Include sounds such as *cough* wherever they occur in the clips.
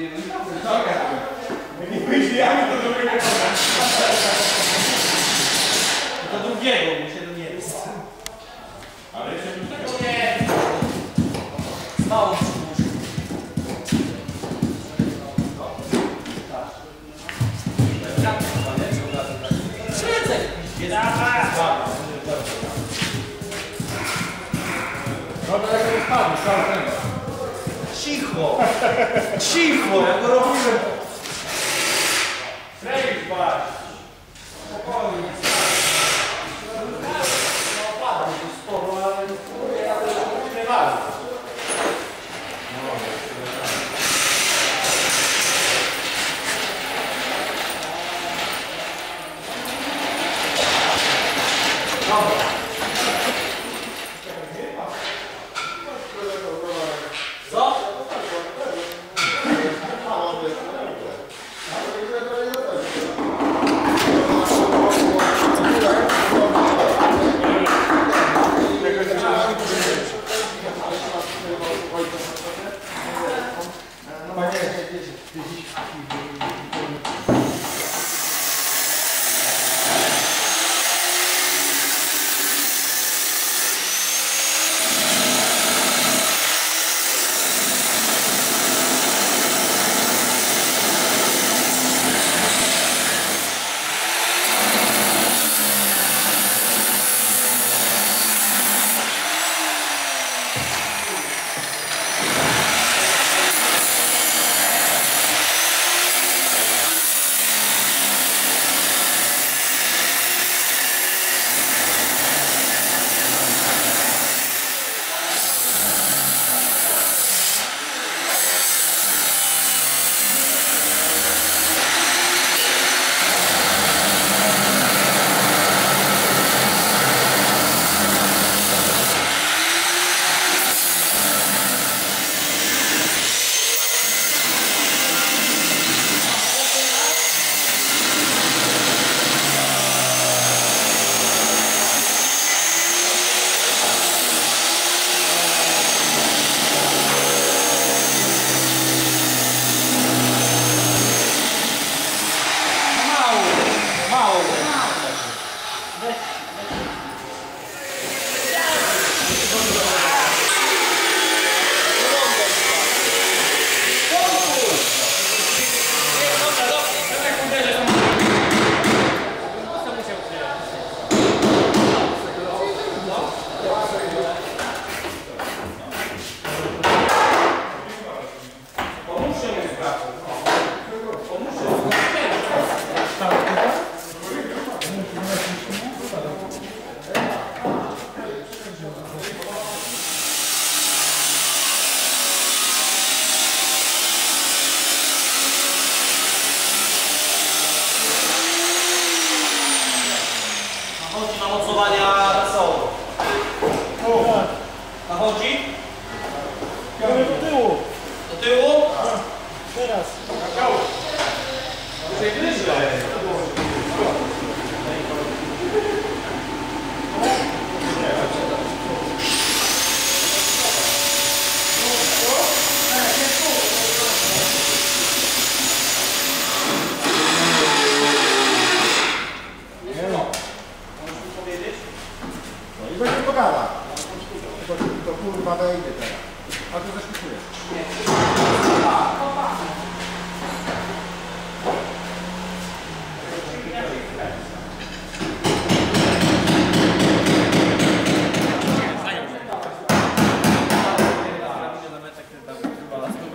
Nie wyjdziemy to drugiego. Do drugiego, bo się nie jest. Ale jeszcze bym tego łóżku. Siedzę. Dobra, jak to spadł, ten. Cicho! Cicho! Jak robisz... Nachodzi? do tyłu, Do tyłu? teraz. Wyżej, wyżej. Możesz mi powiedzieć? No i będzie pogada. To, kurwa wejdzie teraz. A to zaszkutuje.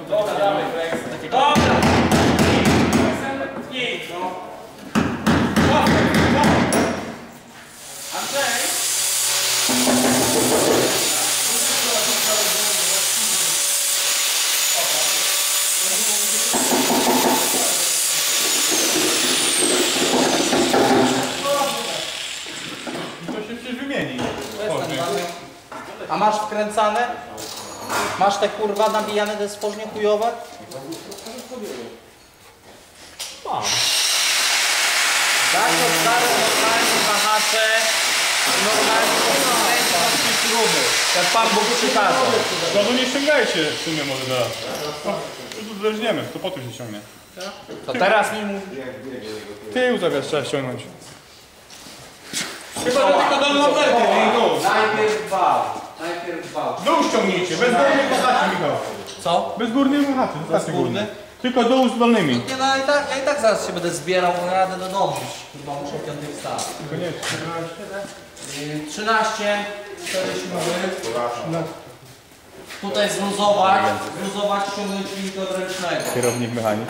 Dobra, dawaj, Flex. Dobra! Idź, no. Andrzej? To się przecież wymieni. A masz wkręcane? Masz te kurwa nabijane te spożnie chujowe? Mam. Tak, to stare normalnie wahacze, normalnie kręcą śruby. Jak Pan Bóg przykazał. No to nie ściągajcie w sumie może teraz. O, tu uzależniemy, to po tym się ściągnie. To teraz mi mów. Tył zamiast trzeba ściągnąć. Chyba, że tylko dolną belkę, nie dół. Najpierw wał. Najpierw wał. Dół ściągnijcie, bez górnych machaczy, Michał. Co? Bez górnych machaczy, zostawcie górny? Tylko dół z dolnymi. Nie no, ja i tak, ja i tak zaraz się będę zbierał, bo jadę do domu. Chyba muszę piątych wstać. Koniecznie. Yy, 13, 4 śruby. Tutaj zluzować, zluzować, ściągnąć linkę odręcznego. Kierownik mechanik.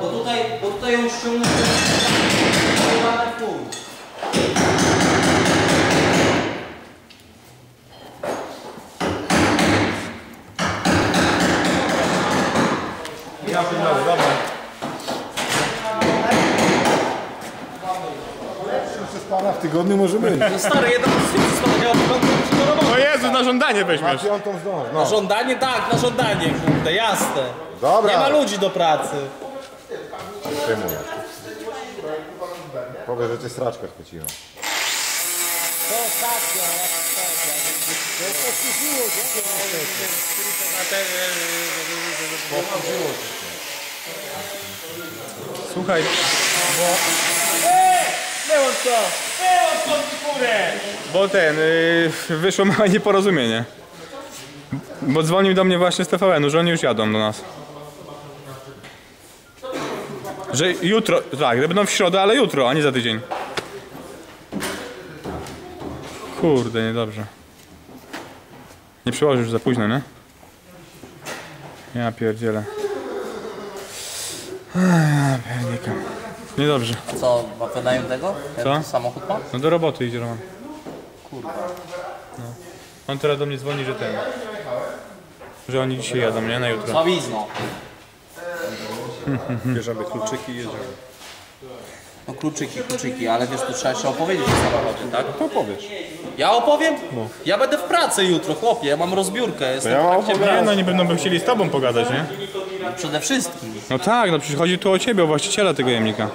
Bo tutaj, bo tutaj ją ściągnąć w pół. Ja pierdolę, dobra. Przez pana w tygodniu może być. No stary, jeden z tych zostawiał wygląda do roboty. O Jezu, na żądanie Na weźmiesz. piątą zdąż, Na no. żądanie tak, na żądanie, kurde, jasne. Dobra. Nie ma ludzi do pracy. Przyjmuję. Powiedz, że cię straczka chwyciła. To stacja, Słuchaj, Było co? Było co, kurę! bo ten, yy, wyszło małe *laughs* nieporozumienie. Bo dzwonił do mnie właśnie z TVN-u, że oni już jadą do nas. Że jutro, tak, że będą w środę, ale jutro, a nie za tydzień. Kurde, niedobrze. Nie przełożysz już za późno, nie? Ja pierdzielę. Ja piernikam. Niedobrze. Co, ma wynajem tego? Co? Samochód ma? No do roboty idzie Roman. Kurwa. No. On teraz do mnie dzwoni, że ten. Że oni dzisiaj jadą, nie? Na jutro. Sławizno. Bierzemy kluczyki i jedziemy. No kluczyki, kluczyki, ale wiesz, tu trzeba jeszcze opowiedzieć o samochodzie, tak? To powiesz. Ja opowiem? Ja będę w pracy jutro, chłopie, ja mam rozbiórkę, jestem ja w mam trakcie Nie, no nie będą by chcieli z tobą pogadać, nie? Przede wszystkim. No tak, no przecież chodzi tu o ciebie, o właściciela tego jemnika.